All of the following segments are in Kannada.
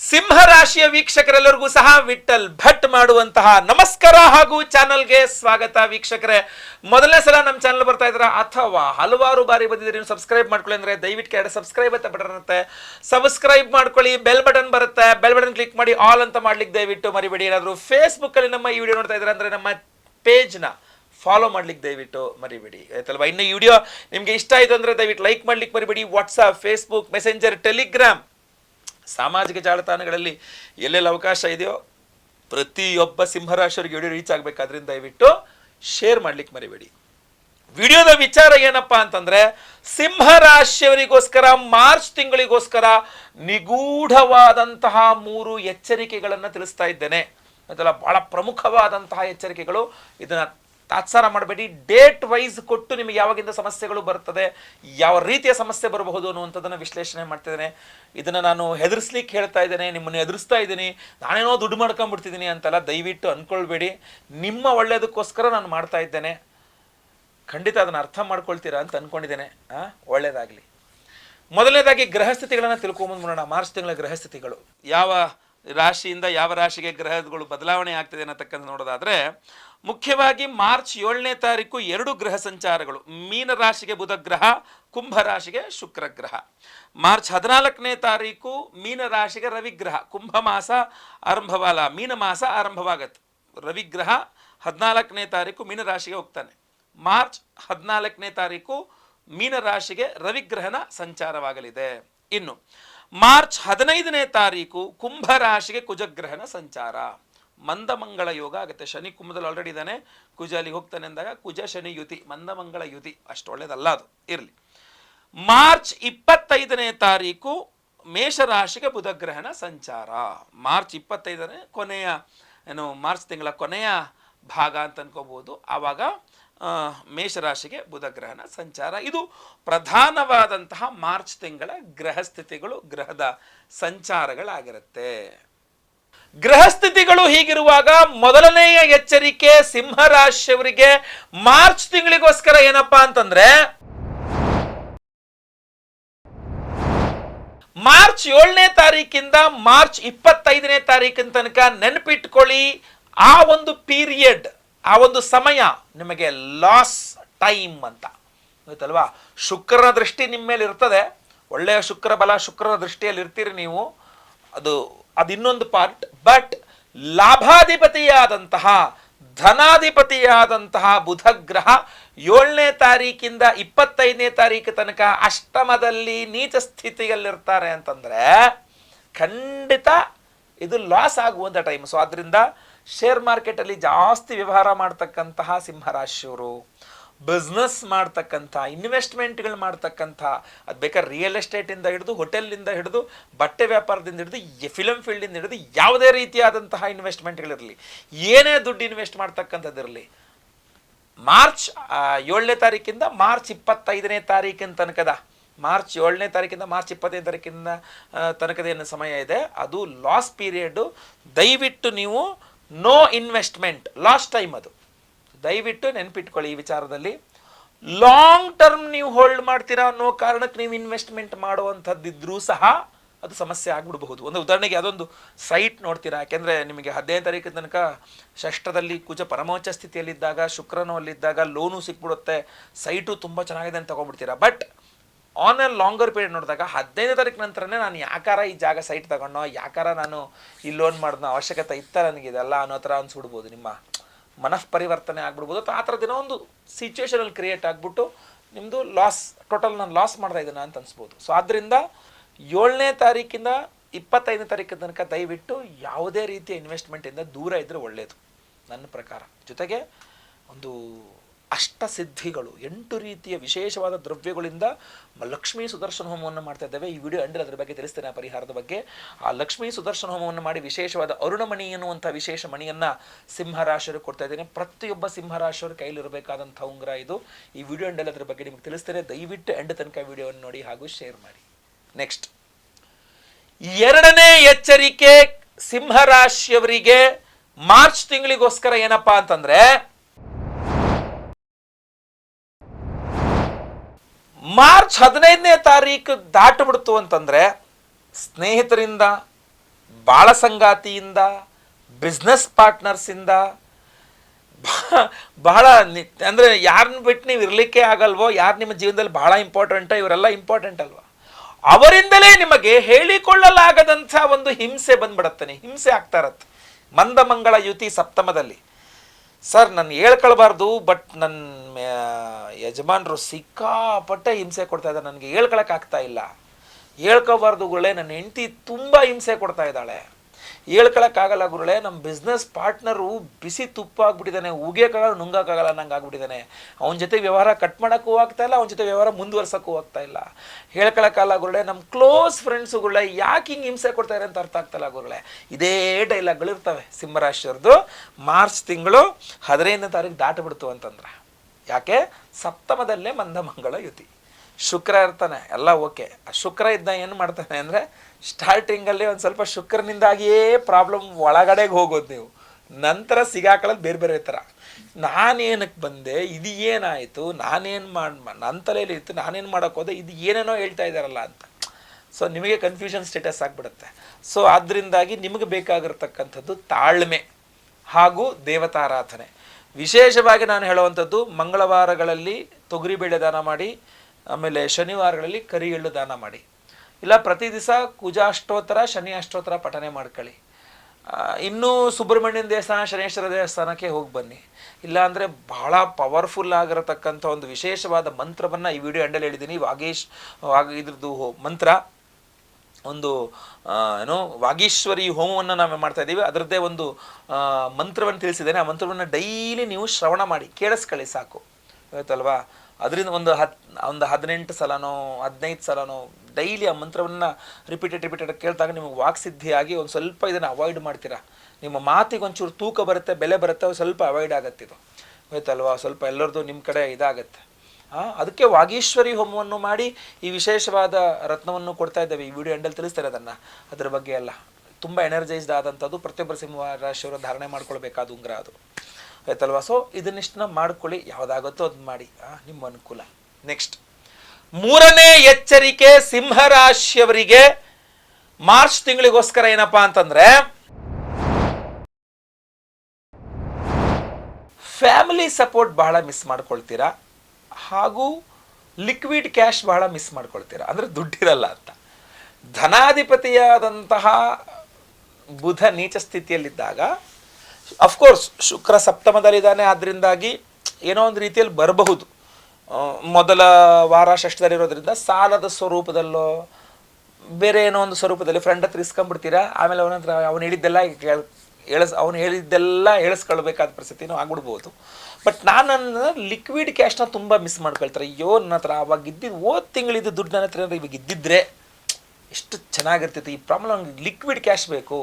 ಸಿಂಹರಾಶಿಯ ವೀಕ್ಷಕರೆಲ್ಲರಿಗೂ ಸಹ ವಿಠಲ್ ಭಟ್ ಮಾಡುವಂತಹ ನಮಸ್ಕಾರ ಹಾಗೂ ಚಾನಲ್ಗೆ ಸ್ವಾಗತ ವೀಕ್ಷಕರೇ. ಮೊದಲನೇ ಸಲ ನಮ್ಮ ಚಾನಲ್ ಬರ್ತಾ ಇದ್ರ ಅಥವಾ ಹಲವಾರು ಬಾರಿ ಬಂದಿದ್ರೆ ನೀವು ಸಬ್ಸ್ಕ್ರೈಬ್ ಮಾಡ್ಕೊಳ್ಳಿ ಅಂದ್ರೆ ದಯವಿಟ್ಟು ಕೆಡ ಸಬ್ಸ್ಕ್ರೈಬ್ ಅಂತ ಬಟನ್ ಇರುತ್ತೆ. ಸಬ್ಸ್ಕ್ರೈಬ್ ಮಾಡ್ಕೊಳ್ಳಿ ಬೆಲ್ ಬಟನ್ ಬರುತ್ತೆ. ಬೆಲ್ ಬಟನ್ ಕ್ಲಿಕ್ ಮಾಡಿ ಆಲ್ ಅಂತ ಮಾಡ್ಲಿಕ್ಕೆ ದಯವಿಟ್ಟು ಮರಿಬೇಡಿ. ಏನಾದರೂ ಫೇಸ್ಬುಕ್ಕಲ್ಲಿ ನಮ್ಮ ಈ ವಿಡಿಯೋ ನೋಡ್ತಾ ಇದ್ರೆ ಅಂದ್ರೆ ನಮ್ಮ ಪೇಜ್ನ ಫಾಲೋ ಮಾಡ್ಲಿಕ್ಕೆ ದಯವಿಟ್ಟು ಮರಿಬೇಡಿ. ಆಯ್ತಲ್ವಾ? ಇನ್ನು ಈ ವಿಡಿಯೋ ನಿಮಗೆ ಇಷ್ಟ ಆಯಿತು ಅಂದರೆ ದಯವಿಟ್ಟು ಲೈಕ್ ಮಾಡ್ಲಿಕ್ಕೆ ಮರಿಬೇಡಿ. ವಾಟ್ಸಪ್ ಫೇಸ್ಬುಕ್ ಮೆಸೆಂಜರ್ ಟೆಲಿಗ್ರಾಮ್ ಸಾಮಾಜಿಕ ಜಾಲತಾಣಗಳಲ್ಲಿ ಎಲ್ಲೆಲ್ಲಿ ಅವಕಾಶ ಇದೆಯೋ ಪ್ರತಿಯೊಬ್ಬ ಸಿಂಹರಾಶಿಯವರಿಗೆ ವಿಡಿಯೋ ರೀಚ್ ಆಗಬೇಕಾದ್ರಿಂದ ದಯವಿಟ್ಟು ಶೇರ್ ಮಾಡ್ಲಿಕ್ಕೆ ಮರಿಬೇಡಿ. ವಿಡಿಯೋದ ವಿಚಾರ ಏನಪ್ಪಾ ಅಂತಂದ್ರೆ ಸಿಂಹರಾಶಿಯವರಿಗೋಸ್ಕರ, ಮಾರ್ಚ್ ತಿಂಗಳಿಗೋಸ್ಕರ ನಿಗೂಢವಾದಂತಹ ಮೂರು ಎಚ್ಚರಿಕೆಗಳನ್ನು ತಿಳಿಸ್ತಾ ಇದ್ದೇನೆ. ಅದೆಲ್ಲ ಬಹಳ ಪ್ರಮುಖವಾದಂತಹ ಎಚ್ಚರಿಕೆಗಳು ಇದನ್ನ ತಾತ್ಸಾರ ಮಾಡಬೇಡಿ. ಡೇಟ್ ವೈಸ್ ಕೊಟ್ಟು ನಿಮಗೆ ಯಾವಾಗಿಂದ ಸಮಸ್ಯೆಗಳು ಬರ್ತದೆ, ಯಾವ ರೀತಿಯ ಸಮಸ್ಯೆ ಬರಬಹುದು ಅನ್ನುವಂಥದ್ದನ್ನು ವಿಶ್ಲೇಷಣೆ ಮಾಡ್ತಿದ್ದೇನೆ ಇದನ್ನು ನಾನು ಹೆದರ್ಸ್ಲಿಕ್ಕೆ ಹೇಳ್ತಾ ಇದ್ದೇನೆ, ನಿಮ್ಮನ್ನು ಎದುರಿಸ್ತಾ ಇದ್ದೀನಿ. ನಾನೇನೋ ದುಡ್ಡು ಮಾಡ್ಕೊಂಡ್ಬಿಡ್ತಿದ್ದೀನಿ ಅಂತೆಲ್ಲ ದಯವಿಟ್ಟು ಅಂದ್ಕೊಳ್ಬೇಡಿ ನಿಮ್ಮ ಒಳ್ಳೆಯದಕ್ಕೋಸ್ಕರ ನಾನು ಮಾಡ್ತಾ ಇದ್ದೇನೆ. ಖಂಡಿತ ಅದನ್ನು ಅರ್ಥ ಮಾಡ್ಕೊಳ್ತೀರಾ ಅಂತ ಅಂದ್ಕೊಂಡಿದ್ದೇನೆ ಹಾಂ ಒಳ್ಳೆಯದಾಗಲಿ ಮೊದಲನೇದಾಗಿ ಗ್ರಹಸ್ಥಿತಿಗಳನ್ನು ತಿಳ್ಕೊಂಬಂದ್ಬಿಡೋಣ. ಮಾರ್ಚ್ ತಿಂಗಳ ಗ್ರಹಸ್ಥಿತಿಗಳು ಯಾವ ರಾಶಿಯಿಂದ ಯಾವ ರಾಶಿಗೆ ಗ್ರಹಗಳು ಬದಲಾವಣೆ ಆಗ್ತದೆ ಅನ್ನತಕ್ಕಂಥ ನೋಡೋದಾದ್ರೆ, ಮುಖ್ಯವಾಗಿ ಮಾರ್ಚ್ ಏಳನೇ ತಾರೀಕು ಎರಡು ಗ್ರಹ ಸಂಚಾರಗಳು, ಮೀನ ರಾಶಿಗೆ ಬುಧ ಗ್ರಹ, ಕುಂಭ ರಾಶಿಗೆ ಶುಕ್ರ ಗ್ರಹ. ಮಾರ್ಚ್ ಹದಿನಾಲ್ಕನೇ ತಾರೀಕು ಮೀನ ರಾಶಿಗೆ ರವಿಗ್ರಹ ಕುಂಭ ಮಾಸ ಆರಂಭವಾಲ, ಮೀನ ಮಾಸ ಆರಂಭವಾಗತ್ತೆ. ರವಿಗ್ರಹ ಹದಿನಾಲ್ಕನೇ ತಾರೀಕು ಮೀನ ರಾಶಿಗೆ ಹೋಗ್ತಾನೆ. ಮಾರ್ಚ್ ಹದಿನಾಲ್ಕನೇ ತಾರೀಕು ಮೀನ ರಾಶಿಗೆ ರವಿಗ್ರಹನ ಸಂಚಾರವಾಗಲಿದೆ. ಇನ್ನು ಮಾರ್ಚ್ ಹದಿನೈದನೇ ತಾರೀಕು ಕುಂಭರಾಶಿಗೆ ಕುಜಗ್ರಹಣ ಸಂಚಾರ. ಮಂದಮಂಗಳ ಯೋಗ ಆಗುತ್ತೆ. ಶನಿ ಕುಂಭದಲ್ಲಿ ಆಲ್ರೆಡಿ ಇದ್ದಾನೆ. ಕುಜ ಅಲ್ಲಿ ಹೋಗ್ತಾನೆ ಅಂದಾಗ ಕುಜ, ಶನಿ, ಯುತಿ. ಮಂದಮಂಗಳ, ಯುತಿ. ಅಷ್ಟು ಒಳ್ಳೇದಲ್ಲ ಅದು. ಇರಲಿ. ಮಾರ್ಚ್ ಇಪ್ಪತ್ತೈದನೇ ತಾರೀಕು ಮೇಷರಾಶಿಗೆ ಬುಧಗ್ರಹಣ ಸಂಚಾರ. ಮಾರ್ಚ್ ಇಪ್ಪತ್ತೈದನೇ ಕೊನೆಯ, ಏನು, ಮಾರ್ಚ್ ತಿಂಗಳ ಕೊನೆಯ ಭಾಗ ಅಂತ ಅನ್ಕೋಬಹುದು ಆವಾಗ ಮೇಷರಾಶಿಗೆ ಮೇಷರಾಶಿಗೆ ಬುಧಗ್ರಹನ ಸಂಚಾರ. ಇದು ಪ್ರಧಾನವಾದಂತಹ ಮಾರ್ಚ್ ತಿಂಗಳ ಗ್ರಹ ಸ್ಥಿತಿಗಳು ಗ್ರಹದ ಸಂಚಾರಗಳಾಗಿರುತ್ತೆ. ಗ್ರಹಸ್ಥಿತಿಗಳು ಹೀಗಿರುವಾಗ ಮೊದಲನೆಯ ಎಚ್ಚರಿಕೆ ಸಿಂಹರಾಶಿಯವರಿಗೆ ಮಾರ್ಚ್ ತಿಂಗಳಿಗೋಸ್ಕರ ಏನಪ್ಪಾ ಅಂತಂದ್ರೆ, ಮಾರ್ಚ್ ಏಳನೇ ತಾರೀಕಿಂದ ಮಾರ್ಚ್ ಇಪ್ಪತ್ತೈದನೇ ತಾರೀಕಿನ ತನಕ ನೆನಪಿಟ್ಕೊಳ್ಳಿ. ಆ ಒಂದು ಪೀರಿಯಡ್, ಆ ಒಂದು ಸಮಯ ನಿಮಗೆ ಲಾಸ್ ಟೈಮ್ ಅಂತ. ಗೊತ್ತಲ್ವಾ? ಶುಕ್ರನ ದೃಷ್ಟಿ ನಿಮ್ಮ ಮೇಲೆ ಇರ್ತದೆ. ಒಳ್ಳೆಯ ಶುಕ್ರ ಬಲ ಶುಕ್ರನ ದೃಷ್ಟಿಯಲ್ಲಿ ಇರ್ತೀರಿ ನೀವು. ಅದು ಅದು ಇನ್ನೊಂದು ಪಾರ್ಟ್ ಬಟ್ ಲಾಭಾಧಿಪತಿಯಾದಂತಹ, ಧನಾಧಿಪತಿಯಾದಂತಹ ಬುಧ ಗ್ರಹ ಏಳನೇ ತಾರೀಕಿಂದ ಇಪ್ಪತ್ತೈದನೇ ತಾರೀಕು ತನಕ ಅಷ್ಟಮದಲ್ಲಿ ನೀಚ ಸ್ಥಿತಿಯಲ್ಲಿರ್ತಾರೆ ಅಂತಂದರೆ ಖಂಡಿತ ಇದು ಲಾಸ್ ಆಗುವಂಥ ಟೈಮ್ ಸೊ ಆದ್ರಿಂದ ಶೇರ್ ಮಾರ್ಕೆಟಲ್ಲಿ ಜಾಸ್ತಿ ವ್ಯವಹಾರ ಮಾಡ್ತಕ್ಕಂತಹ ಸಿಂಹರಾಶಿಯವರು ಬಿಸ್ನೆಸ್ ಮಾಡ್ತಕ್ಕಂಥ ಇನ್ವೆಸ್ಟ್ಮೆಂಟ್ಗಳು ಮಾಡ್ತಕ್ಕಂಥ, ಅದು ಬೇಕಾದ್ರೆ ರಿಯಲ್ ಎಸ್ಟೇಟಿಂದ ಹಿಡಿದು ಹೋಟೆಲ್ನಿಂದ ಹಿಡಿದು, ಬಟ್ಟೆ ವ್ಯಾಪಾರದಿಂದ ಹಿಡಿದು ಫಿಲಮ್ ಫೀಲ್ಡಿಂದ ಹಿಡಿದು ಯಾವುದೇ ರೀತಿಯಾದಂತಹ ಇನ್ವೆಸ್ಟ್ಮೆಂಟ್ಗಳಿರಲಿ ಏನೇ ದುಡ್ಡು ಇನ್ವೆಸ್ಟ್ ಮಾಡ್ತಕ್ಕಂಥದ್ದಿರಲಿ ಮಾರ್ಚ್ ಏಳನೇ ತಾರೀಕಿಂದ ಮಾರ್ಚ್ ಇಪ್ಪತ್ತೈದನೇ ತಾರೀಕಿನ ತನಕದ ಮಾರ್ಚ್ ಏಳನೇ ತಾರೀಕಿಂದ ಮಾರ್ಚ್ ಇಪ್ಪತ್ತೈದು ತಾರೀಕಿನ ತನಕದ ಏನು ಸಮಯ ಇದೆ, ಅದು ಲಾಸ್ ಪೀರಿಯಡ್ಡು ದಯವಿಟ್ಟು ನೀವು ನೋ ಇನ್ವೆಸ್ಟ್ಮೆಂಟ್ ಲಾಸ್ಟ್ ಟೈಮ್ ಅದು. ದಯವಿಟ್ಟು ನೆನಪಿಟ್ಕೊಳ್ಳಿ ಈ ವಿಚಾರದಲ್ಲಿ. ಲಾಂಗ್ ಟರ್ಮ್ ನೀವು ಹೋಲ್ಡ್ ಮಾಡ್ತೀರಾ ಅನ್ನೋ ಕಾರಣಕ್ಕೆ ನೀವು ಇನ್ವೆಸ್ಟ್ಮೆಂಟ್ ಮಾಡುವಂಥದ್ದಿದ್ರೂ ಸಹ ಅದು ಸಮಸ್ಯೆ ಆಗ್ಬಿಡಬಹುದು. ಒಂದು ಉದಾಹರಣೆಗೆ ಅದೊಂದು ಸೈಟ್ ನೋಡ್ತೀರಾ? ಯಾಕೆಂದರೆ ನಿಮಗೆ ಹದಿನೈದು ತಾರೀಕಿನ ತನಕ ಷಷ್ಠದಲ್ಲಿ ಕುಜ ಪರಮೋಚ್ಚ ಸ್ಥಿತಿಯಲ್ಲಿದ್ದಾಗ, ಶುಕ್ರನೂ ಅಲ್ಲಿದ್ದಾಗ ಲೋನು ಸಿಕ್ಬಿಡುತ್ತೆ ಸೈಟು ತುಂಬ ಚೆನ್ನಾಗಿದೆ ಅಂತ ತಗೊಂಡ್ಬಿಡ್ತೀರಾ? But on a longer period ನೋಡಿದಾಗ ಹದಿನೈದು ತಾರೀಕು ನಂತರನೇ ನಾನು ಯಾಕಾರ ಈ ಜಾಗ ಸೈಟ್ ತಗೊಂಡೋ, ಯಾಕಾರ ನಾನು ಈ ಲೋನ್ ಮಾಡಿದ ಅವಶ್ಯಕತೆ ಇತ್ತ ನನಗಿದೆಲ್ಲ ಅನ್ನೋ ಥರ ಅನ್ಸ್ಬಿಡ್ಬೋದು ನಿಮ್ಮ ಮನಃ ಪರಿವರ್ತನೆ ಆಗ್ಬಿಡ್ಬೋದು. ಅಥವಾ ಆ ಥರದಿನ ಒಂದು ಸಿಚುವೇಶನಲ್ಲಿ ಕ್ರಿಯೇಟ್ ಆಗಿಬಿಟ್ಟು ನಿಮ್ಮದು ಲಾಸ್ ಟೋಟಲ್ ನಾನು ಲಾಸ್ ಮಾಡ್ತಾ ಇದ್ದೀನ ಅಂತ ಅನ್ಸ್ಬೋದು. ಸೊ ಆದ್ದರಿಂದ ಏಳನೇ ತಾರೀಕಿಂದ ಇಪ್ಪತ್ತೈದನೇ ತಾರೀಕು ತನಕ ದಯವಿಟ್ಟು ಯಾವುದೇ ರೀತಿಯ ಇನ್ವೆಸ್ಟ್ಮೆಂಟಿಂದ ದೂರ ಇದ್ದರೆ ಒಳ್ಳೆಯದು ನನ್ನ ಪ್ರಕಾರ. ಜೊತೆಗೆ ಒಂದು ಅಷ್ಟಸಿದ್ಧಿಗಳು, ಎಂಟು ರೀತಿಯ ವಿಶೇಷವಾದ ದ್ರವ್ಯಗಳಿಂದ ಲಕ್ಷ್ಮೀ ಸುದರ್ಶನ ಹೋಮವನ್ನು ಮಾಡ್ತಾ ಇದ್ದೇವೆ. ಈ ವಿಡಿಯೋ ಎಂಡಲ್ಲಿ ಅದರ ಬಗ್ಗೆ ತಿಳಿಸ್ತೇನೆ ಪರಿಹಾರದ ಬಗ್ಗೆ. ಆ ಲಕ್ಷ್ಮೀ ಸುದರ್ಶನ ಹೋಮವನ್ನು ಮಾಡಿ ವಿಶೇಷವಾದ ಅರುಣಮಣಿ ಎನ್ನುವಂಥ ವಿಶೇಷ ಮಣಿಯನ್ನು ಸಿಂಹರಾಶಿಯರು ಕೊಡ್ತಾ ಇದ್ದೇನೆ. ಪ್ರತಿಯೊಬ್ಬ ಸಿಂಹರಾಶಿಯವ್ರ ಕೈಲಿರಬೇಕಾದಂಥ ಉಂಗ್ರ ಇದು. ಈ ವಿಡಿಯೋ ಎಂಡಲ್ಲಿ ಅದರ ಬಗ್ಗೆ ನಿಮಗೆ ತಿಳಿಸ್ತೇನೆ. ದಯವಿಟ್ಟು ಎಂಡ್ ತನಕ ವಿಡಿಯೋವನ್ನು ನೋಡಿ ಹಾಗೂ ಶೇರ್ ಮಾಡಿ. ನೆಕ್ಸ್ಟ್ ಎರಡನೇ ಎಚ್ಚರಿಕೆ ಸಿಂಹರಾಶಿಯವರಿಗೆ ಮಾರ್ಚ್ ತಿಂಗಳಿಗೋಸ್ಕರ ಏನಪ್ಪಾ ಅಂತಂದ್ರೆ ಮಾರ್ಚ್ ಹದಿನೈದನೇ ತಾರೀಕು ದಾಟಬಿಡ್ತು ಅಂತಂದರೆ ಸ್ನೇಹಿತರಿಂದ ಬಾಳ ಸಂಗಾತಿಯಿಂದ ಬಿಸ್ನೆಸ್ ಪಾರ್ಟ್ನರ್ಸಿಂದ ಬಹ- ಬಹಳ ಅಂದರೆ ಯಾರನ್ನ ಬಿಟ್ಟು ನೀವು ಇರಲಿಕ್ಕೆ ಆಗಲ್ವೋ, ಯಾರು ನಿಮ್ಮ ಜೀವನದಲ್ಲಿ ಬಹಳ ಇಂಪಾರ್ಟೆಂಟ್ ಇವರೆಲ್ಲ ಇಂಪಾರ್ಟೆಂಟ್ ಅಲ್ವಾ? ಅವರಿಂದಲೇ ನಿಮಗೆ ಹೇಳಿಕೊಳ್ಳಲಾಗದಂಥ ಒಂದು ಹಿಂಸೆ ಬಂದ್ಬಿಡತ್ತೆ ಹಿಂಸೆ ಆಗ್ತಾ ಇರತ್ತೆ. ಮಂದಮಂಗಳ ಯುತಿ ಸಪ್ತಮದಲ್ಲಿ. ಸರ್, ನಾನು ಹೇಳ್ಕೊಳ್ಬಾರ್ದು ಬಟ್ ನನ್ನ ಯಜಮಾನರು ಸಿಕ್ಕಾಪಟ್ಟೆ ಹಿಂಸೆ ಕೊಡ್ತಾ ಇದ್ದಾರೆ. ನನಗೆ ಹೇಳ್ಕೊಳಕ್ಕಾಗ್ತಾ ಇಲ್ಲ. ಹೇಳ್ಕೋಬಾರ್ದು ಗುರುಳೆ ನನ್ನ ಹೆಂಡತಿ ತುಂಬ ಹಿಂಸೆ ಕೊಡ್ತಾ ಇದ್ದಾಳೆ. ಹೇಳ್ಕೊಳಕ್ಕಾಗಲ್ಲ ಗುರುಳೆ ನಮ್ಮ ಬಿಸ್ನೆಸ್ ಪಾರ್ಟ್ನರು ಬಿಸಿ ತುಪ್ಪ ಆಗ್ಬಿಟ್ಟಿದ್ದಾನೆ ಉಗಿಯೋಕ್ಕಾಗಲ್ಲ ನುಂಗಕ್ಕಾಗಲ್ಲ ನಂಗೆ ಆಗ್ಬಿಟ್ಟಿದ್ದಾನೆ ಅವನ ಜೊತೆ ವ್ಯವಹಾರ ಕಟ್ ಮಾಡೋಕ್ಕೂ ಆಗ್ತಾ ಇಲ್ಲ, ಅವನ ಜೊತೆ ವ್ಯವಹಾರ ಮುಂದುವರ್ಸೋಕ್ಕೂ ಹೋಗ್ತಾ ಇಲ್ಲ. ಹೇಳ್ಕೊಳಕ್ಕಾಗಲ್ಲ ಗುರುಳೆ ನಮ್ಮ ಕ್ಲೋಸ್ ಫ್ರೆಂಡ್ಸು ಗುರುಳೆ ಯಾಕೆ ಹಿಂಗೆ ಹಿಂಸೆ ಕೊಡ್ತಾರೆ ಅಂತ ಅರ್ಥ ಆಗ್ತಾಯಿಲ್ಲ ಗುರುಳೆ ಇದೇ ಡೈಲಾಗ್ಗಳಿರ್ತವೆ ಸಿಂಹರಾಶಿಯವ್ರದ್ದು ಮಾರ್ಚ್ ತಿಂಗಳು ಹದಿನೈದನೇ ತಾರೀಕು ದಾಟಿಬಿಡ್ತು ಅಂತಂದ್ರೆ. ಯಾಕೆ? ಸಪ್ತಮದಲ್ಲೇ ಮಂದಮಂಗಳ ಯುತಿ. ಶುಕ್ರ ಇರ್ತಾನೆ, ಎಲ್ಲ ಓಕೆ. ಶುಕ್ರ ಇದ್ದ ಏನು ಮಾಡ್ತಾನೆ ಅಂದರೆ ಸ್ಟಾರ್ಟಿಂಗಲ್ಲಿ ಒಂದು ಸ್ವಲ್ಪ ಶುಕ್ರನಿಂದಾಗಿಯೇ ಪ್ರಾಬ್ಲಮ್ ಒಳಗಡೆಗೆ ಹೋಗೋದು ನೀವು. ನಂತರ ಸಿಗಾಕೊಳ್ಳೋದು ಬೇರೆ ಬೇರೆ ಥರ ನಾನೇನಕ್ಕೆ ಬಂದೆ, ಇದು ಏನಾಯಿತು, ನಾನೇನು ಮಾಡಿ ನನ್ನ ತಲೆಯಲ್ಲಿ ಇತ್ತು, ನಾನೇನು ಮಾಡೋಕ್ಕೆ ಹೋದೆ, ಇದು ಏನೇನೋ ಹೇಳ್ತಾ ಇದ್ದಾರಲ್ಲ ಅಂತ. ಸೊ ನಿಮಗೆ ಕನ್ಫ್ಯೂಷನ್ ಸ್ಟೇಟಸ್ ಆಗಿಬಿಡುತ್ತೆ. ಸೊ ಆದ್ದರಿಂದಾಗಿ ನಿಮಗೆ ಬೇಕಾಗಿರ್ತಕ್ಕಂಥದ್ದು ತಾಳ್ಮೆ ಹಾಗೂ ದೇವತಾರಾಧನೆ. ವಿಶೇಷವಾಗಿ ನಾನು ಹೇಳುವಂಥದ್ದು, ಮಂಗಳವಾರಗಳಲ್ಲಿ ತೊಗರಿಬೇಳೆ ದಾನ ಮಾಡಿ ಆಮೇಲೆ ಶನಿವಾರಗಳಲ್ಲಿ ಕರಿ ಎಳ್ಳು ದಾನ ಮಾಡಿ. ಇಲ್ಲ, ಪ್ರತಿ ದಿವಸ ಕುಜಾಷ್ಟೋತ್ತರ ಶನಿ ಅಷ್ಟೋತ್ತರ ಪಠನೆ ಮಾಡ್ಕೊಳ್ಳಿ. ಇನ್ನೂ ಸುಬ್ರಹ್ಮಣ್ಯನ ದೇವಸ್ಥಾನ, ಶನೇಶ್ವರ ದೇವಸ್ಥಾನಕ್ಕೆ ಹೋಗಿ ಬನ್ನಿ. ಇಲ್ಲಾಂದರೆ ಬಹಳ ಪವರ್ಫುಲ್ ಆಗಿರತಕ್ಕಂಥ ಒಂದು ವಿಶೇಷವಾದ ಮಂತ್ರವನ್ನು ಈ ವಿಡಿಯೋ ಎಂಡಲ್ಲಿ ಹೇಳಿದ್ದೀನಿ. ವಾಗೇಶ್, ವಾಗ, ಇದ್ರದ್ದು ಮಂತ್ರ. ಒಂದು ಏನೋ, ವಾಗೀಶ್ವರಿ ಹೋಮವನ್ನು ನಾವು ಮಾಡ್ತಾ ಇದ್ದೀವಿ. ಅದರದ್ದೇ ಒಂದು ಮಂತ್ರವನ್ನು ತಿಳಿಸಿದ್ದೇನೆ. ಆ ಮಂತ್ರವನ್ನು ಡೈಲಿ ನೀವು ಶ್ರವಣ ಮಾಡಿ, ಕೇಳಿಸ್ಕೊಳ್ಳಿ ಸಾಕು. ಆಯ್ತಲ್ವಾ ಅದರಿಂದ ಒಂದು ಹತ್ ಒಂದು ಹದಿನೆಂಟು ಸಲನೋ, ಹದಿನೈದು ಸಲನೋ ಡೈಲಿ ಆ ಮಂತ್ರವನ್ನು ರಿಪೀಟೆಡ್ ರಿಪೀಟೆಡ್ ಕೇಳಿದಾಗ ನಿಮಗೆ ವಾಕ್ಸಿದ್ಧಿಯಾಗಿ ಒಂದು ಸ್ವಲ್ಪ ಇದನ್ನು ಅವಾಯ್ಡ್ ಮಾಡ್ತೀರಾ. ನಿಮ್ಮ ಮಾತಿಗೆ ಒಂಚೂರು ತೂಕ ಬರುತ್ತೆ, ಬೆಲೆ ಬರುತ್ತೆ ಸ್ವಲ್ಪ ಅವಾಯ್ಡ್ ಆಗತ್ತೆ ಇದು. ಗೊತ್ತಲ್ವಾ ಸ್ವಲ್ಪ ಎಲ್ಲರದು ನಿಮ್ಮ ಕಡೆ ಇದಾಗತ್ತೆ. ಹಾಂ ಅದಕ್ಕೆ ವಾಗೀಶ್ವರಿ ಹೋಮವನ್ನು ಮಾಡಿ ಈ ವಿಶೇಷವಾದ ರತ್ನವನ್ನು ಕೊಡ್ತಾ ಇದ್ದೇವೆ. ಈ ವಿಡಿಯೋ ಎಂಡಲ್ಲಿ ತಿಳಿಸ್ತಾರೆ ಅದನ್ನು. ಅದರ ಬಗ್ಗೆ ಎಲ್ಲ. ತುಂಬ ಎನರ್ಜೈಸ್ಡ್ ಆದಂಥದ್ದು ಪ್ರತಿಯೊಬ್ಬರ ಸಿಂಹ ರಾಶಿಯವರು ಧಾರಣೆ ಮಾಡ್ಕೊಳ್ಬೇಕಾದ ಉಂಗ್ರ ಅದು. ಆಯ್ತಲ್ವಾ ಸೊ ಇದನ್ನಿಷ್ಟನ್ನ ಮಾಡ್ಕೊಳ್ಳಿ, ಯಾವ್ದಾಗುತ್ತೋ ಅದು ಮಾಡಿ. ನಿಮ್ಮ ಅನುಕೂಲ. ನೆಕ್ಸ್ಟ್ ಮೂರನೇ ಎಚ್ಚರಿಕೆ ಸಿಂಹರಾಶಿಯವರಿಗೆ. ಮಾರ್ಚ್ ತಿಂಗಳಿಗೋಸ್ಕರ ಏನಪ್ಪಾ ಅಂತಂದ್ರೆ, ಫ್ಯಾಮಿಲಿ ಸಪೋರ್ಟ್ ಬಹಳ ಮಿಸ್ ಮಾಡ್ಕೊಳ್ತೀರಾ? ಹಾಗೂ ಲಿಕ್ವಿಡ್ ಕ್ಯಾಶ್ ಬಹಳ ಮಿಸ್ ಮಾಡ್ಕೊಳ್ತೀರಾ? ಅಂದ್ರೆ ದುಡ್ಡಿರಲ್ಲ ಅಂತ. ಧನಾಧಿಪತಿಯಾದಂತಹ ಬುಧ ನೀಚ ಸ್ಥಿತಿಯಲ್ಲಿದ್ದಾಗ ಅಫ್ಕೋರ್ಸ್ ಶುಕ್ರ ಸಪ್ತಮದಲ್ಲಿದ್ದಾನೆ ಆದ್ದರಿಂದಾಗಿ ಏನೋ ಒಂದು ರೀತಿಯಲ್ಲಿ ಬರಬಹುದು. ಮೊದಲ ವಾರ ಷಷ್ಠದಲ್ಲಿರೋದ್ರಿಂದ ಸಾಲದ ಸ್ವರೂಪದಲ್ಲೋ, ಬೇರೆ ಏನೋ ಒಂದು ಸ್ವರೂಪದಲ್ಲಿ ಫ್ರೆಂಡ್ ಹತ್ರ ಇಸ್ಕೊಂಡ್ಬಿಡ್ತೀರಾ? ಆಮೇಲೆ ಅವನ ಹತ್ರ ಅವನು ಹೇಳಿದ್ದೆಲ್ಲ ಹೇಳಿಸ್, ಅವನು ಹೇಳಿದ್ದೆಲ್ಲ ಹೇಳಿಸ್ಕೊಳ್ಬೇಕಾದ ಪರಿಸ್ಥಿತಿನೂ ಆಗ್ಬಿಡ್ಬೋದು. ಬಟ್ ನಾನು ನನ್ನ ಲಿಕ್ವಿಡ್ ಕ್ಯಾಶ್ನ ತುಂಬ ಮಿಸ್ ಮಾಡ್ಕೊಳ್ತಾರೆ. ಅಯ್ಯೋ, ನನ್ನ ಹತ್ರ ಅವಾಗ ಇದ್ದಿದ್ದು ಹೋದ ತಿಂಗಳಿದ್ದು ದುಡ್ಡು ನನ್ನ ಹತ್ರ ಇವಾಗ ಇದ್ದಿದ್ರೆ ಎಷ್ಟು ಚೆನ್ನಾಗಿರ್ತಿತ್ತು ಈ ಪ್ರಾಬ್ಲಮ್ ಲಿಕ್ವಿಡ್ ಕ್ಯಾಶ್ ಬೇಕು.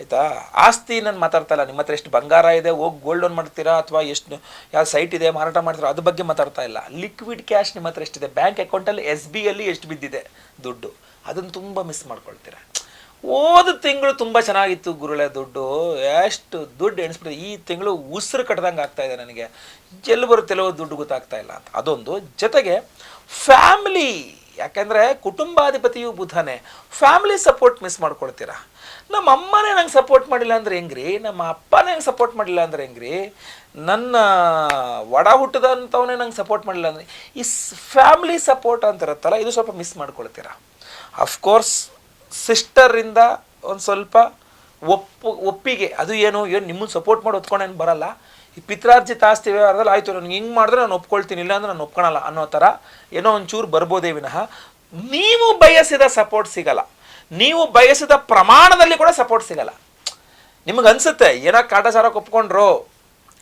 ಆಯ್ತಾ? ಆಸ್ತಿ ನಾನು ಮಾತಾಡ್ತಾ ಇಲ್ಲ. ನಿಮ್ಮ ಹತ್ರ ಎಷ್ಟು ಬಂಗಾರ ಇದೆ, ಹೋಗಿ ಗೋಲ್ಡ್ ಲೋನ್ ಮಾಡ್ತೀರಾ ಅಥವಾ ಎಷ್ಟು ಯಾವ ಸೈಟ್ ಇದೆ, ಮಾರಾಟ ಮಾಡ್ತೀರಾ, ಅದ್ರ ಬಗ್ಗೆ ಮಾತಾಡ್ತಾ ಇಲ್ಲ. ಲಿಕ್ವಿಡ್ ಕ್ಯಾಶ್ ನಿಮ್ಮ ಹತ್ರ ಎಷ್ಟಿದೆ? ಬ್ಯಾಂಕ್ ಅಕೌಂಟಲ್ಲಿ ಎಸ್ ಬಿ ಅಲ್ಲಿ ಎಷ್ಟು ಬಿದ್ದಿದೆ? ದುಡ್ಡು. ಅದನ್ನು ತುಂಬ ಮಿಸ್ ಮಾಡ್ಕೊಳ್ತೀರಾ? ಹೋದ ತಿಂಗಳು ತುಂಬ ಚೆನ್ನಾಗಿತ್ತು ಗುರುಳೆ ದುಡ್ಡು. ಎಷ್ಟು ದುಡ್ಡು ಎಣಿಸ್ಬಿಟ್ಟು ಈ ತಿಂಗಳು ಉಸಿರು ಕಟ್ಟದಂಗೆ ಆಗ್ತಾ ಇದೆ ನನಗೆ. ಎಲ್ಲಿ ಬರುತ್ತಿಲ್ಲವೋ ದುಡ್ಡು ಗೊತ್ತಾಗ್ತಾ ಇಲ್ಲ ಅಂತ. ಅದೊಂದು. ಜೊತೆಗೆ ಫ್ಯಾಮಿಲಿ ಯಾಕೆಂದರೆ ಕುಟುಂಬಾಧಿಪತಿಯು ಬುಧನೇ. ಫ್ಯಾಮಿಲಿ ಸಪೋರ್ಟ್ ಮಿಸ್ ಮಾಡ್ಕೊಳ್ತೀರಾ? ನಮ್ಮ ಅಮ್ಮನೇ ನಂಗೆ ಸಪೋರ್ಟ್ ಮಾಡಿಲ್ಲ ಅಂದ್ರೆ ಹೆಂಗ್ರಿ? ನಮ್ಮ ಅಪ್ಪನೇ ನಂಗೆ ಸಪೋರ್ಟ್ ಮಾಡಿಲ್ಲ ಅಂದ್ರೆ ಹೆಂಗ್ರಿ? ನನ್ನ ಒಡ ಹುಟ್ಟದಂಥವನೇ ನಂಗೆ ಸಪೋರ್ಟ್ ಮಾಡಿಲ್ಲ ಅಂದರೆ ಈ ಫ್ಯಾಮಿಲಿ ಸಪೋರ್ಟ್ ಅಂತ ಇರುತ್ತಲ್ಲ ಇದು ಸ್ವಲ್ಪ ಮಿಸ್ ಮಾಡ್ಕೊಳ್ತೀರಾ? ಅಫ್ಕೋರ್ಸ್ ಸಿಸ್ಟರಿಂದ ಒಂದು ಸ್ವಲ್ಪ ಒಪ್ಪು, ಒಪ್ಪಿಗೆ. ಅದು ಏನು ಏನು ನಿಮ್ಮನ್ನು ಸಪೋರ್ಟ್ ಮಾಡಿ ಒತ್ಕೊಂಡೇನು ಬರಲ್ಲ? ಈ ಪಿತ್ರಾರ್ಜಿತ ಆಸ್ತಿ ವ್ಯವಹಾರದಲ್ಲಿ ಆಯಿತು ನನಗೆ ಹಿಂಗೆ ಮಾಡಿದ್ರೆ ನಾನು ಒಪ್ಕೊಳ್ತೀನಿ, ಇಲ್ಲ ಅಂದ್ರೆ ನಾನು ಒಪ್ಕೊಳಲ್ಲ ಅನ್ನೋ ಥರ ಏನೋ ಒಂಚೂರು ಬರ್ಬೋದೇ ವಿನಃ. ನೀವು ಬಯಸಿದ ಸಪೋರ್ಟ್ ಸಿಗಲ್ಲ. ನೀವು ಬಯಸಿದ ಪ್ರಮಾಣದಲ್ಲಿ ಕೂಡ ಸಪೋರ್ಟ್ ಸಿಗಲ್ಲ. ನಿಮಗೆ ಅನಿಸುತ್ತೆ, ಏನೋ ಕಾಟಾಚಾರ ಒಪ್ಕೊಂಡ್ರು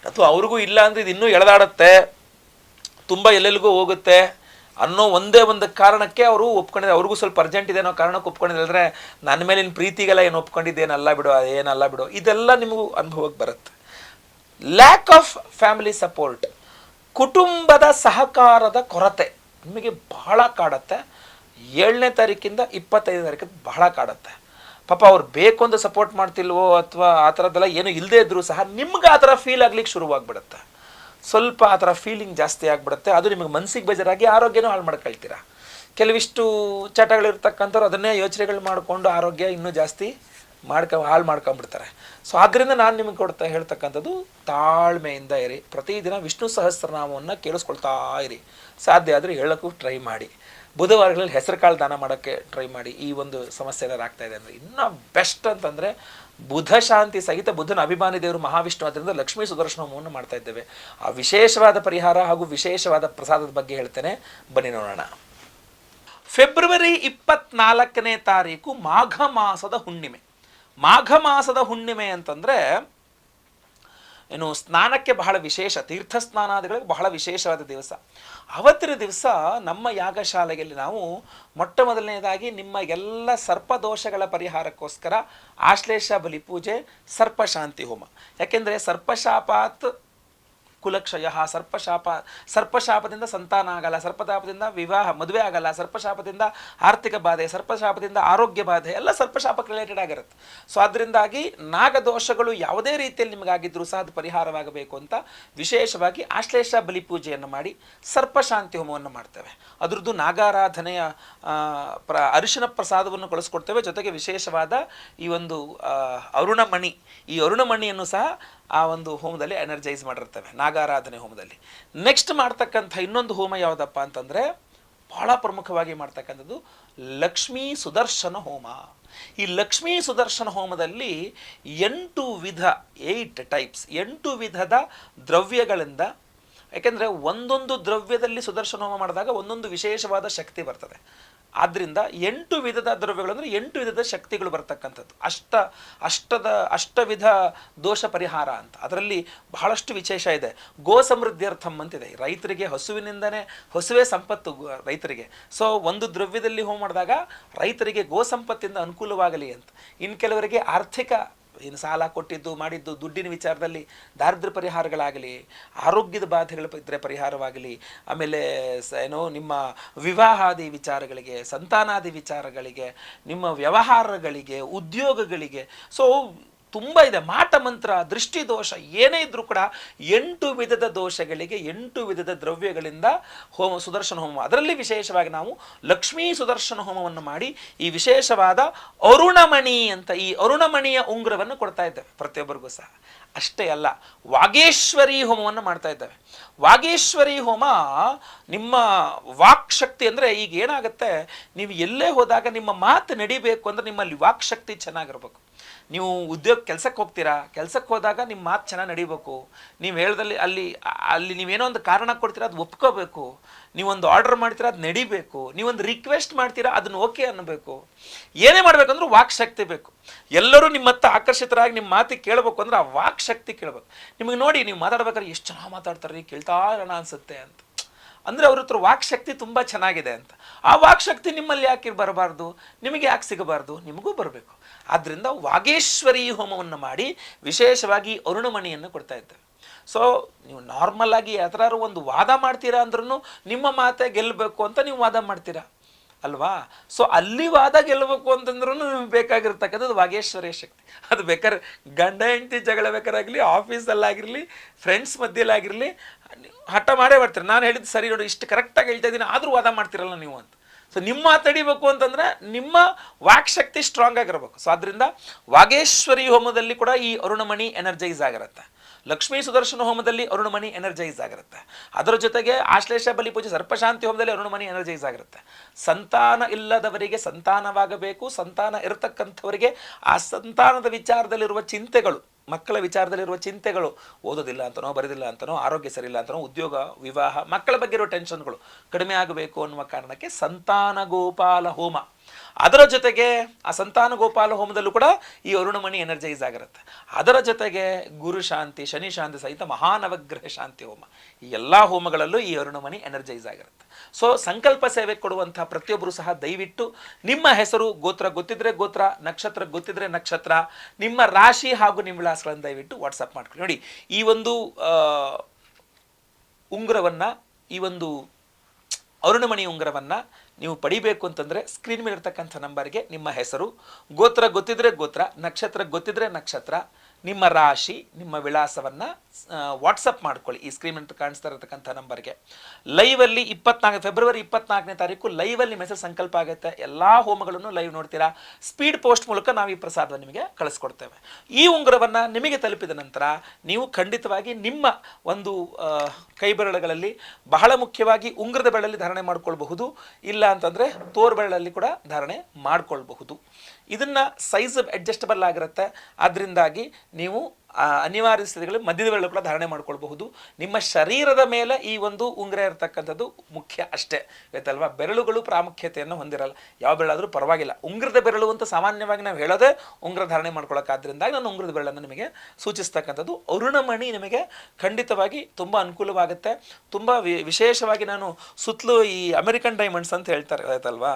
ಅಥವಾ ಅವ್ರಿಗೂ ಇಲ್ಲ ಅಂದ್ರೆ ಇದು ಇನ್ನೂ ಎಳೆದಾಡುತ್ತೆ, ತುಂಬ ಎಲ್ಲೆಲ್ಲಿಗೂ ಹೋಗುತ್ತೆ ಅನ್ನೋ ಒಂದೇ ಒಂದು ಕಾರಣಕ್ಕೆ ಅವರು ಒಪ್ಕೊಂಡಿದ್ದಾರೆ ಅವ್ರಿಗೂ ಸ್ವಲ್ಪ ಅರ್ಜೆಂಟ್ ಇದೆ ಅನ್ನೋ ಕಾರಣಕ್ಕೆ ಒಪ್ಕೊಂಡಿದ್ದೆ ಅಂದರೆ ನನ್ನ ಮೇಲಿನ ಪ್ರೀತಿಗೆಲ್ಲ ಏನು ಒಪ್ಕೊಂಡಿದ್ದೇನಲ್ಲ ಬಿಡು ಏನಲ್ಲ ಬಿಡು, ಇದೆಲ್ಲ ನಿಮಗೂ ಅನುಭವಕ್ಕೆ ಬರುತ್ತೆ. ಲ್ಯಾಕ್ ಆಫ್ ಫ್ಯಾಮಿಲಿ ಸಪೋರ್ಟ್ ಕುಟುಂಬದ ಸಹಕಾರದ ಕೊರತೆ, ನಿಮಗೆ ಬಹಳ ಕಾಡತ್ತೆ. ಏಳನೇ ತಾರೀಕಿಂದ ಇಪ್ಪತ್ತೈದನೇ ತಾರೀಕು ಬಹಳ ಕಾಡುತ್ತೆ. ಪಾಪ ಅವ್ರು ಬೇಕು ಅಂತ ಸಪೋರ್ಟ್ ಮಾಡ್ತಿಲ್ವೋ ಅಥವಾ ಆ ಥರದ್ದೆಲ್ಲ ಏನು ಇಲ್ಲದೇ ಇದ್ದರೂ ಸಹ ನಿಮ್ಗೆ ಆ ಥರ ಫೀಲ್ ಆಗ್ಲಿಕ್ಕೆ ಶುರುವಾಗ್ಬಿಡುತ್ತೆ. ಸ್ವಲ್ಪ ಆ ಥರ ಫೀಲಿಂಗ್ ಜಾಸ್ತಿ ಆಗಿಬಿಡುತ್ತೆ. ಅದು ನಿಮಗೆ ಮನಸ್ಸಿಗೆ ಬೇಜಾರಾಗಿ ಆರೋಗ್ಯನೂ ಹಾಳು ಮಾಡ್ಕೊಳ್ತೀರಾ. ಕೆಲವಿಷ್ಟು ಚಟಗಳಿರ್ತಕ್ಕಂಥವ್ರು ಅದನ್ನೇ ಯೋಚನೆಗಳು ಮಾಡಿಕೊಂಡು ಆರೋಗ್ಯ ಇನ್ನೂ ಜಾಸ್ತಿ ಮಾಡ್ಕೊ ಹಾಳು ಮಾಡ್ಕೊಂಬಿಡ್ತಾರೆ. ಸೊ ಆದ್ದರಿಂದ ನಾನು ನಿಮಗೆ ಕೊಡ್ತಾ ಹೇಳ್ತಕ್ಕಂಥದ್ದು ತಾಳ್ಮೆಯಿಂದ ಇರಿ. ಪ್ರತಿದಿನ ವಿಷ್ಣು ಸಹಸ್ರನಾಮವನ್ನು ಕೇಳಿಸ್ಕೊಳ್ತಾ ಇರಿ. ಸಾಧ್ಯ ಆದರೆ ಹೇಳೋಕ್ಕೂ ಟ್ರೈ ಮಾಡಿ. ಬುಧವಾರಗಳಲ್ಲಿ ಹೆಸರು ಕಾಳು ದಾನ ಮಾಡೋಕ್ಕೆ ಟ್ರೈ ಮಾಡಿ ಈ ಒಂದು ಸಮಸ್ಯೆ ಏನಾರು ಇದೆ ಅಂದರೆ ಇನ್ನೂ ಬೆಸ್ಟ್ ಅಂತಂದರೆ ಬುಧ ಶಾಂತಿ ಸಹಿತ ಬುಧನ ಅಭಿಮಾನಿ ದೇವರು ಮಹಾವಿಷ್ಣು ಆದ್ದರಿಂದ ಲಕ್ಷ್ಮೀ ಸುದರ್ಶನ ಹೋಮವನ್ನು ಮಾಡ್ತಾ ಇದ್ದೇವೆ. ಆ ವಿಶೇಷವಾದ ಪರಿಹಾರ ಹಾಗೂ ವಿಶೇಷವಾದ ಪ್ರಸಾದದ ಬಗ್ಗೆ ಹೇಳ್ತೇನೆ. ಬನ್ನಿ ನೋಡೋಣ. ಫೆಬ್ರವರಿ ಇಪ್ಪತ್ನಾಲ್ಕನೇ ತಾರೀಕು ಮಾಘ ಮಾಸದ ಹುಣ್ಣಿಮೆ. ಮಾಘ ಮಾಸದ ಹುಣ್ಣಿಮೆ ಅಂತಂದರೆ ಏನು ಸ್ನಾನಕ್ಕೆ ಬಹಳ ವಿಶೇಷ ತೀರ್ಥ ಸ್ನಾನಾದಿಗಳಿಗೆ ಬಹಳ ವಿಶೇಷವಾದ ದಿವಸ. ಅವತ್ತಿನ ದಿವಸ ನಮ್ಮ ಯಾಗಶಾಲೆಯಲ್ಲಿ ನಾವು ಮೊಟ್ಟ ಮೊದಲನೇದಾಗಿ ನಿಮ್ಮ ಎಲ್ಲ ಸರ್ಪದೋಷಗಳ ಪರಿಹಾರಕ್ಕೋಸ್ಕರ ಆಶ್ಲೇಷ ಬಲಿ ಪೂಜೆ ಸರ್ಪಶಾಂತಿ ಹೋಮ. ಯಾಕೆಂದರೆ ಸರ್ಪಶಾಪಾತ್ ಕುಲಕ್ಷಯ, ಸರ್ಪಶಾಪ, ಸರ್ಪಶಾಪದಿಂದ ಸಂತಾನ ಆಗಲ್ಲ, ಸರ್ಪತಾಪದಿಂದ ವಿವಾಹ, ಮದುವೆ ಆಗಲ್ಲ, ಸರ್ಪಶಾಪದಿಂದ ಆರ್ಥಿಕ ಬಾಧೆ, ಸರ್ಪಶಾಪದಿಂದ ಆರೋಗ್ಯ ಬಾಧೆ, ಎಲ್ಲ ಸರ್ಪಶಾಪಕ್ಕೆ ರಿಲೇಟೆಡ್ ಆಗಿರುತ್ತೆ. ಸೊ ಅದರಿಂದಾಗಿ ನಾಗದೋಷಗಳು ಯಾವುದೇ ರೀತಿಯಲ್ಲಿ ನಿಮಗಾಗಿದ್ದರೂ ಸಹ ಅದು ಪರಿಹಾರವಾಗಬೇಕು ಅಂತ ವಿಶೇಷವಾಗಿ ಆಶ್ಲೇಷ ಬಲಿ ಪೂಜೆಯನ್ನು ಮಾಡಿ ಸರ್ಪಶಾಂತಿ ಹೋಮವನ್ನು ಮಾಡ್ತೇವೆ. ಅದರದ್ದು ನಾಗಾರಾಧನೆಯ ಪ್ರ, ಅರಿಶಿನ ಪ್ರಸಾದವನ್ನು ಕಳಿಸ್ಕೊಡ್ತೇವೆ. ಜೊತೆಗೆ ವಿಶೇಷವಾದ ಈ ಒಂದು ಅರುಣಮಣಿ, ಈ ಅರುಣಮಣಿಯನ್ನು ಸಹ ಆ ಒಂದು ಹೋಮದಲ್ಲಿ ಎನರ್ಜೈಸ್ ಮಾಡಿರ್ತವೆ, ನಾಗಾರಾಧನೆ ಹೋಮದಲ್ಲಿ. ನೆಕ್ಸ್ಟ್ ಮಾಡ್ತಕ್ಕಂಥ ಇನ್ನೊಂದು ಹೋಮ ಯಾವುದಪ್ಪ ಅಂತಂದರೆ, ಬಹಳ ಪ್ರಮುಖವಾಗಿ ಮಾಡ್ತಕ್ಕಂಥದ್ದು ಲಕ್ಷ್ಮೀ ಸುದರ್ಶನ ಹೋಮ. ಈ ಲಕ್ಷ್ಮೀ ಸುದರ್ಶನ ಹೋಮದಲ್ಲಿ ಎಂಟು ವಿಧ ಏಯ್ಟ್ ಟೈಪ್ಸ್ ಎಂಟು ವಿಧದ ದ್ರವ್ಯಗಳಿಂದ ಯಾಕೆಂದರೆ ಒಂದೊಂದು ದ್ರವ್ಯದಲ್ಲಿ ಸುದರ್ಶನ ಹೋಮ ಮಾಡಿದಾಗ ಒಂದೊಂದು ವಿಶೇಷವಾದ ಶಕ್ತಿ ಬರ್ತದೆ. ಆದ್ದರಿಂದ ಎಂಟು ವಿಧದ ದ್ರವ್ಯಗಳು ಅಂದರೆ ಎಂಟು ವಿಧದ ಶಕ್ತಿಗಳು ಬರ್ತಕ್ಕಂಥದ್ದು. ಅಷ್ಟ, ಅಷ್ಟದ, ಅಷ್ಟವಿಧ ದೋಷ ಪರಿಹಾರ ಅಂತ. ಅದರಲ್ಲಿ ಬಹಳಷ್ಟು ವಿಶೇಷ ಇದೆ. ಗೋ ಸಮೃದ್ಧಿಯರ್ಥಂ ಅಂತಿದೆ. ರೈತರಿಗೆ ಹಸುವಿನಿಂದನೇ, ಹಸುವೇ ಸಂಪತ್ತು ರೈತರಿಗೆ. ಸೊ ಒಂದು ದ್ರವ್ಯದಲ್ಲಿ ಹೋಮ್ ಮಾಡಿದಾಗ ರೈತರಿಗೆ ಗೋ ಸಂಪತ್ತಿಂದ ಅನುಕೂಲವಾಗಲಿ ಅಂತ. ಇನ್ನು ಕೆಲವರಿಗೆ ಆರ್ಥಿಕ ಏನು ಸಾಲ ಕೊಟ್ಟಿದ್ದು, ಮಾಡಿದ್ದು, ದುಡ್ಡಿನ ವಿಚಾರದಲ್ಲಿ ದಾರಿದ್ರ್ಯ ಪರಿಹಾರಗಳಾಗಲಿ, ಆರೋಗ್ಯದ ಬಾಧೆಗಳ ಇದ್ರೆ ಪರಿಹಾರವಾಗಲಿ, ಆಮೇಲೆ ಸ, ಏನೋ ನಿಮ್ಮ ವಿವಾಹಾದಿ ವಿಚಾರಗಳಿಗೆ, ಸಂತಾನಾದಿ ವಿಚಾರಗಳಿಗೆ, ನಿಮ್ಮ ವ್ಯವಹಾರಗಳಿಗೆ, ಉದ್ಯೋಗಗಳಿಗೆ ಸೊ ತುಂಬ ಇದೆ. ಮಾಟ ಮಂತ್ರ, ದೃಷ್ಟಿ ದೋಷ ಏನೇ ಇದ್ರೂ ಕೂಡ ಎಂಟು ವಿಧದ ದೋಷಗಳಿಗೆ, ಎಂಟು ವಿಧದ ದ್ರವ್ಯಗಳಿಂದ ಹೋಮ, ಸುದರ್ಶನ ಹೋಮ. ಅದರಲ್ಲಿ ವಿಶೇಷವಾಗಿ ನಾವು ಲಕ್ಷ್ಮೀ ಸುದರ್ಶನ ಹೋಮವನ್ನು ಮಾಡಿ ಈ ವಿಶೇಷವಾದ ಅರುಣಮಣಿ ಅಂತ ಈ ಅರುಣಮಣಿಯ ಉಂಗುರವನ್ನು ಕೊಡ್ತಾ ಇದ್ದೇವೆ. ಪ್ರತಿಯೊಬ್ಬರಿಗೂ ಸಹ. ಅಷ್ಟೇ ಅಲ್ಲ, ವಾಗೇಶ್ವರಿ ಹೋಮವನ್ನು ಮಾಡ್ತಾ ಇದ್ದೇವೆ. ವಾಗೇಶ್ವರಿ ಹೋಮ ನಿಮ್ಮ ವಾಕ್ ಶಕ್ತಿ ಅಂದರೆ ಈಗ ಏನಾಗುತ್ತೆ? ನೀವು ಎಲ್ಲೇ ಹೋದಾಗ ನಿಮ್ಮ ಮಾತು ನಡಿಬೇಕು ಅಂದ್ರೆ ನಿಮ್ಮಲ್ಲಿ ವಾಕ್ ಶಕ್ತಿ ಚೆನ್ನಾಗಿರ್ಬೇಕು. ನೀವು ಉದ್ಯೋಗ ಕೆಲಸಕ್ಕೆ ಹೋಗ್ತೀರಾ? ಕೆಲಸಕ್ಕೆ ಹೋದಾಗ ನಿಮ್ಮ ಮಾತು ಚೆನ್ನಾಗಿ ನಡಿಬೇಕು. ನೀವು ಹೇಳ್ದಲ್ಲಿ ಅಲ್ಲಿ ಅಲ್ಲಿ ನೀವೇನೋ ಒಂದು ಕಾರಣ ಕೊಡ್ತೀರಾ, ಅದು ಒಪ್ಕೋಬೇಕು. ನೀವೊಂದು ಆರ್ಡರ್ ಮಾಡ್ತೀರಾ, ಅದು ನಡಿಬೇಕು. ನೀವೊಂದು ರಿಕ್ವೆಸ್ಟ್ ಮಾಡ್ತೀರಾ, ಅದನ್ನ ಓಕೆ ಅನ್ನಬೇಕು. ಏನೇ ಮಾಡಬೇಕಂದ್ರೆ ವಾಕ್ ಶಕ್ತಿ ಬೇಕು. ಎಲ್ಲರೂ ನಿಮ್ಮ ಮತ್ತೆ ಆಕರ್ಷಿತರಾಗಿ ನಿಮ್ಮ ಮಾತಿಗೆ ಕೇಳಬೇಕು ಅಂದ್ರೆ ಆ ವಾಕ್ ಶಕ್ತಿ ಕೇಳಬೇಕು. ನಿಮಗೆ ನೋಡಿ, ನೀವು ಮಾತಾಡ್ಬೇಕಾದ್ರೆ ಎಷ್ಟು ಚೆನ್ನಾಗಿ ಮಾತಾಡ್ತಾರೆ ಕೇಳ್ತಾ ಇರೋಣ ಅನ್ಸುತ್ತೆ ಅಂತ. ಅಂದರೆ ಅವ್ರ ಹತ್ರ ವಾಕ್ಶಕ್ತಿ ತುಂಬ ಚೆನ್ನಾಗಿದೆ ಅಂತ. ಆ ವಾಕ್ಶಕ್ತಿ ನಿಮ್ಮಲ್ಲಿ ಯಾಕೆ ಬರಬಾರ್ದು? ನಿಮಗೆ ಯಾಕೆ ಸಿಗಬಾರ್ದು? ನಿಮಗೂ ಬರಬೇಕು. ಆದ್ದರಿಂದ ವಾಗೇಶ್ವರಿ ಹೋಮವನ್ನು ಮಾಡಿ ವಿಶೇಷವಾಗಿ ಅರುಣಮಣಿಯನ್ನು ಕೊಡ್ತಾ ಇದ್ದಾರೆ. ಸೊ ನೀವು ನಾರ್ಮಲ್ ಆಗಿ ಯಾವ್ದಾರು ಒಂದು ವಾದ ಮಾಡ್ತೀರಾ ಅಂದ್ರೂ ನಿಮ್ಮ ಮಾತೆ ಗೆಲ್ಲಬೇಕು ಅಂತ ನೀವು ವಾದ ಮಾಡ್ತೀರಾ? ಅಲ್ವಾ? ಸೊ ಅಲ್ಲಿ ವಾದ ಗೆಲ್ಲಬೇಕು ಅಂತಂದ್ರೂ ನಿಮ್ಗೆ ಬೇಕಾಗಿರ್ತಕ್ಕಂಥದ್ದು ವಾಗೇಶ್ವರಿಯ ಶಕ್ತಿ. ಅದು ಬೇಕಾದ್ರೆ ಗಂಡ, ಹೆಂಡತಿ ಜಗಳ ಬೇಕಾರಾಗಲಿ, ಆಫೀಸಲ್ಲಾಗಿರಲಿ ಫ್ರೆಂಡ್ಸ್ ಮಧ್ಯಲ್ಲಾಗಿರಲಿ, ಹಠ ಮಾಡೇ ಬರ್ತೀರಿ ನಾನು ಹೇಳಿದ್ದು ಸರಿ ನೋಡಿ, ಇಷ್ಟು ಕರೆಕ್ಟಾಗಿ ಹೇಳ್ತಾ ಇದ್ದೀನಿ, ಆದರೂ ವಾದ ಮಾಡ್ತಿರಲ್ಲ ನೀವು ಅಂತ. ಸೊ ನಿಮ್ಮ ತಡಿಬೇಕು ಅಂತಂದ್ರೆ ನಿಮ್ಮ ವಾಕ್ ಶಕ್ತಿ ಸ್ಟ್ರಾಂಗ್ ಆಗಿರಬೇಕು. ಸೊ ಅದರಿಂದ ವಾಗೇಶ್ವರಿ ಹೋಮದಲ್ಲಿ ಕೂಡ ಈ ಅರುಣಮಣಿ ಎನರ್ಜೈಸ್ ಆಗಿರುತ್ತೆ. ಲಕ್ಷ್ಮೀ ಸುದರ್ಶನ ಹೋಮದಲ್ಲಿ ಅರುಣಮಣಿ ಎನರ್ಜೈಸ್ ಆಗಿರುತ್ತೆ. ಅದರ ಜೊತೆಗೆ ಆಶ್ಲೇಷ ಬಲಿ ಪೂಜೆ ಸರ್ಪಶಾಂತಿ ಹೋಮದಲ್ಲಿ ಅರುಣಮಣಿ ಎನರ್ಜೈಸ್ ಆಗಿರುತ್ತೆ. ಸಂತಾನ ಇಲ್ಲದವರಿಗೆ ಸಂತಾನವಾಗಬೇಕು, ಸಂತಾನ ಇರತಕ್ಕಂಥವರಿಗೆ ಆ ಸಂತಾನದ ವಿಚಾರದಲ್ಲಿರುವ ಚಿಂತೆಗಳು, ಮಕ್ಕಳ ವಿಚಾರದಲ್ಲಿರುವ ಚಿಂತೆಗಳು, ಓದೋದಿಲ್ಲ ಅಂತನೋ, ಬರೆದಿಲ್ಲ ಅಂತನೋ, ಆರೋಗ್ಯ ಸರಿಯಿಲ್ಲ ಅಂತನೋ, ಉದ್ಯೋಗ, ವಿವಾಹ, ಮಕ್ಕಳ ಬಗ್ಗೆ ಇರೋ ಟೆನ್ಷನ್ಗಳು ಕಡಿಮೆ ಆಗಬೇಕು ಅನ್ನುವ ಕಾರಣಕ್ಕೆ ಸಂತಾನ ಗೋಪಾಲ ಹೋಮ. ಅದರ ಜೊತೆಗೆ ಆ ಸಂತಾನ ಗೋಪಾಲ ಹೋಮದಲ್ಲೂ ಕೂಡ ಈ ಅರುಣಮಣಿ ಎನರ್ಜೈಸ್ ಆಗಿರುತ್ತೆ. ಅದರ ಜೊತೆಗೆ ಗುರು ಶಾಂತಿ, ಶನಿ ಶಾಂತಿ ಸಹಿತ ಮಹಾನವಗ್ರಹ ಶಾಂತಿ ಹೋಮ. ಈ ಎಲ್ಲ ಹೋಮಗಳಲ್ಲೂ ಈ ಅರುಣಮಣಿ ಎನರ್ಜೈಸ್ ಆಗಿರುತ್ತೆ. ಸೊ ಸಂಕಲ್ಪ ಸೇವೆ ಕೊಡುವಂತಹ ಪ್ರತಿಯೊಬ್ಬರು ಸಹ ದಯವಿಟ್ಟು ನಿಮ್ಮ ಹೆಸರು ಗೋತ್ರ ಗೊತ್ತಿದ್ರೆ ಗೋತ್ರ, ನಕ್ಷತ್ರ ಗೊತ್ತಿದ್ರೆ ನಕ್ಷತ್ರ, ನಿಮ್ಮ ರಾಶಿ ಹಾಗೂ ನಿಮ್ಮ ವಿಳಾಸಗಳನ್ನು ದಯವಿಟ್ಟು ವಾಟ್ಸಪ್ ಮಾಡ್ಕೊಳ್ಳಿ. ನೋಡಿ, ಈ ಒಂದು ಉಂಗುರವನ್ನು, ಈ ಒಂದು ಅರುಣಮಣಿ ಉಂಗುರವನ್ನ ನೀವು ಪಡಿಬೇಕು ಅಂತಂದರೆ ಸ್ಕ್ರೀನ್ ಮೇಲೆ ಇರ್ತಕ್ಕಂಥ ನಂಬರ್ಗೆ ನಿಮ್ಮ ಹೆಸರು, ಗೋತ್ರ ಗೊತ್ತಿದ್ರೆ ಗೋತ್ರ, ನಕ್ಷತ್ರ ಗೊತ್ತಿದ್ರೆ ನಕ್ಷತ್ರ ನಿಮ್ಮ ರಾಶಿ, ನಿಮ್ಮ ವಿಳಾಸವನ್ನು ವಾಟ್ಸಪ್ ಮಾಡ್ಕೊಳ್ಳಿ. ಈ ಸ್ಕ್ರೀನ್ ಕಾಣಿಸ್ತಾ ಇರತಕ್ಕಂಥ ನಂಬರ್ಗೆ. ಲೈವಲ್ಲಿ ಇಪ್ಪತ್ನಾಲ್ಕು ಫೆಬ್ರವರಿ ಇಪ್ಪತ್ನಾಲ್ಕನೇ ತಾರೀಕು ಲೈವಲ್ಲಿ ಮೆಸೇಜ್ ಸಂಕಲ್ಪ ಆಗುತ್ತೆ. ಎಲ್ಲ ಹೋಮಗಳನ್ನು ಲೈವ್ ನೋಡ್ತೀರಾ? ಸ್ಪೀಡ್ ಪೋಸ್ಟ್ ಮೂಲಕ ನಾವು ಈ ಪ್ರಸಾದವನ್ನು ನಿಮಗೆ ಕಳಿಸ್ಕೊಡ್ತೇವೆ. ಈ ಉಂಗುರವನ್ನು ನಿಮಗೆ ತಲುಪಿದ ನಂತರ ನೀವು ಖಂಡಿತವಾಗಿ ನಿಮ್ಮ ಒಂದು ಕೈಬೆರಳುಗಳಲ್ಲಿ ಬಹಳ ಮುಖ್ಯವಾಗಿ ಉಂಗುರದ ಬೆರಳಲ್ಲಿ ಧಾರಣೆ ಮಾಡ್ಕೊಳ್ಬಹುದು. ಇಲ್ಲ ಅಂತಂದರೆ ತೋರ್ ಬೆರಳಲ್ಲಿ ಕೂಡ ಧಾರಣೆ ಮಾಡ್ಕೊಳ್ಬಹುದು. ಇದನ್ನ ಸೈಜ್ ಅಡ್ಜಸ್ಟಬಲ್ ಆಗಿರುತ್ತೆ. ಅದರಿಂದಾಗಿ ನೀವು ಅನಿವಾರ್ಯ ಸ್ಥಿತಿಗಳು ಮಧ್ಯದ ಬೆರಳು ಕೂಡ ಧಾರಣೆ ಮಾಡ್ಕೊಳ್ಬಹುದು. ನಿಮ್ಮ ಶರೀರದ ಮೇಲೆ ಈ ಒಂದು ಉಂಗುರ ಇರತಕ್ಕಂಥದ್ದು ಮುಖ್ಯ ಅಷ್ಟೇ, ಗೊತ್ತಲ್ವಾ? ಬೆರಳುಗಳು ಪ್ರಾಮುಖ್ಯತೆಯನ್ನು ಹೊಂದಿರಲ್ಲ, ಯಾವ ಬೆರಳಾದರೂ ಪರವಾಗಿಲ್ಲ. ಉಂಗುರದ ಬೆರಳು ಅಂತ ಸಾಮಾನ್ಯವಾಗಿ ನಾವು ಹೇಳೋದೇ ಉಂಗುರ ಧಾರಣೆ ಮಾಡ್ಕೊಳ್ಳೋಕ್ಕಾದ್ರಿಂದಾಗಿ ನಾನು ಉಂಗುರದ ಬೆರಳನ್ನು ನಿಮಗೆ ಸೂಚಿಸ್ತಕ್ಕಂಥದ್ದು. ಅರುಣಮಣಿ ನಿಮಗೆ ಖಂಡಿತವಾಗಿ ತುಂಬ ಅನುಕೂಲವಾಗುತ್ತೆ. ತುಂಬ ವಿಶೇಷವಾಗಿ ನಾನು ಸುತ್ತಲೂ ಈ ಅಮೆರಿಕನ್ ಡೈಮಂಡ್ಸ್ ಅಂತ ಹೇಳ್ತಾರೆ ಆಯ್ತಲ್ವಾ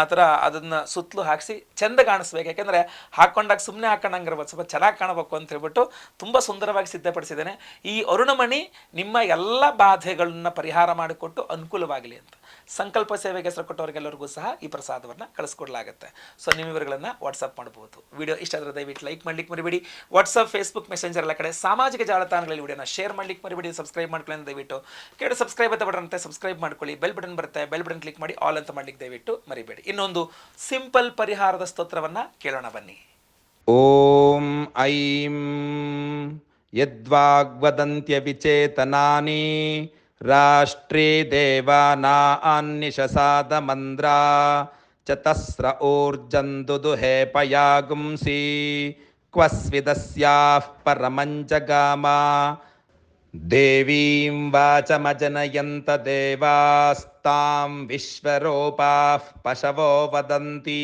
ಆ ಥರ ಅದನ್ನು ಸುತ್ತಲೂ ಹಾಕಿಸಿ ಚೆಂದ ಕಾಣಿಸ್ಬೇಕು. ಯಾಕೆಂದರೆ ಹಾಕೊಂಡಾಗ ಸುಮ್ಮನೆ ಹಾಕೊಂಡಂಗಿರ್ಬೋದು, ಸ್ವಲ್ಪ ಚೆನ್ನಾಗಿ ಕಾಣಬೇಕು ಅಂತ ಹೇಳ್ಬಿಟ್ಟು ತುಂಬ ಸುಂದರವಾಗಿ ಸಿದ್ಧಪಡಿಸಿದ್ದೇನೆ. ಈ ಅರುಣಮಣಿ ನಿಮ್ಮ ಎಲ್ಲ ಬಾಧೆಗಳನ್ನ ಪರಿಹಾರ ಮಾಡಿಕೊಟ್ಟು ಅನುಕೂಲವಾಗಲಿ ಅಂತ. ಸಂಕಲ್ಪ ಸೇವೆಗೆ ಹೆಸರು ಕೊಟ್ಟವರಿಗೆಲ್ಲರಿಗೂ ಸಹ ಈ ಪ್ರಸಾದವನ್ನು ಕಳಿಸ್ಕೊಡ್ಲಾಗುತ್ತೆ. ಸೊ ನೀವು ಇವರುಗಳನ್ನು ವಾಟ್ಸಪ್ ಮಾಡ್ಬೋದು. ವಿಡಿಯೋ ಇಷ್ಟ ಆದರೆ ದಯವಿಟ್ಟು ಲೈಕ್ ಮಾಡ್ಲಿಕ್ಕೆ ಮರಿಬೇಡಿ. ವಾಟ್ಸಪ್ ಫೇಸ್ಬುಕ್ ಮೆಸೆಂಜರ್ ಎಲ್ಲ ಕಡೆ ಸಾಮಾಜಿಕ ಜಾಲತಾಣಗಳಲ್ಲಿ ವಿಡಿಯೋನ ಶೇರ್ ಮಾಡ್ಲಿಕ್ಕೆ ಮರಿಬೇಡಿ. ಸಬ್ಸ್ಕ್ರೈಬ್ ಮಾಡ್ಕೊಳ್ಳಿ ದಯವಿಟ್ಟು. ಕೇಳಿ ಸಬ್ಸ್ಕ್ರೈಬ್ ಅಂತ ಬಟನ್ ಅಂತ ಸಬ್ಸ್ಕ್ರೈಬ್ ಮಾಡ್ಕೊಳ್ಳಿ. ಬೆಲ್ ಬಟನ್ ಬರುತ್ತೆ. ಬೆಲ್ ಬಟನ್ ಕ್ಲಿಕ್ ಮಾಡಿ ಆಲ್ ಅಂತ ಮಾಡ್ಲಿಕ್ಕೆ ದಯವಿಟ್ಟು ಮರಿಬೇಡಿ. ಇನ್ನೊಂದು ಸಿಂಪಲ್ ಪರಿಹಾರದ ಸ್ತೋತ್ರವನ್ನು ಕೇಳೋಣ ಬನ್ನಿ. ॐ ऐं यद्वाग्वदन्त्यविचेतनानि राष्ट्रे देवानान्निशसादमन्द्रा चतस्र ऊर्जन्दुदुहे पयागुंसि क्व स्विदस्याः परमञ्जगामा। देवीं वाचमजनयन्त देवास्तां विश्वरूपाः पशवो वदन्ति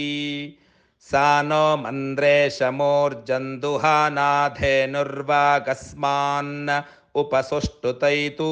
सा नो मन्द्रेशमूर्जन्दुहानाधेनुर्वागस्मान् उपसुष्टुतैतु